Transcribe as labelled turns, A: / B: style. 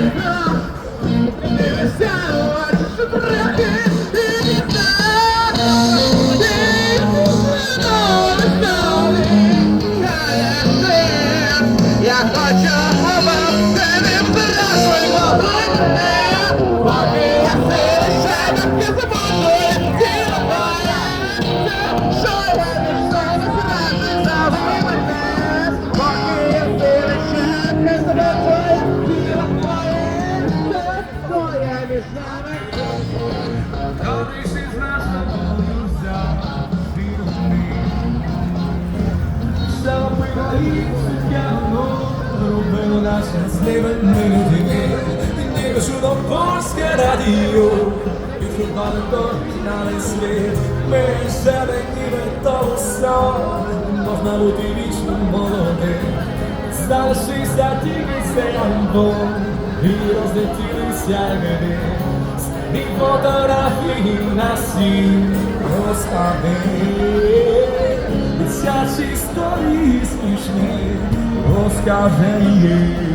A: Yeah. Із нас щасливими людьми. Ніби чудо польське радіо, відрубали тобі на світ. Ми себе ніби то все, можна бути вічно молодим. Залишився тільки цей альбом, і розлетілися гри. І фотографії на сім розклади Дитячі історії смішні. Розкаже їй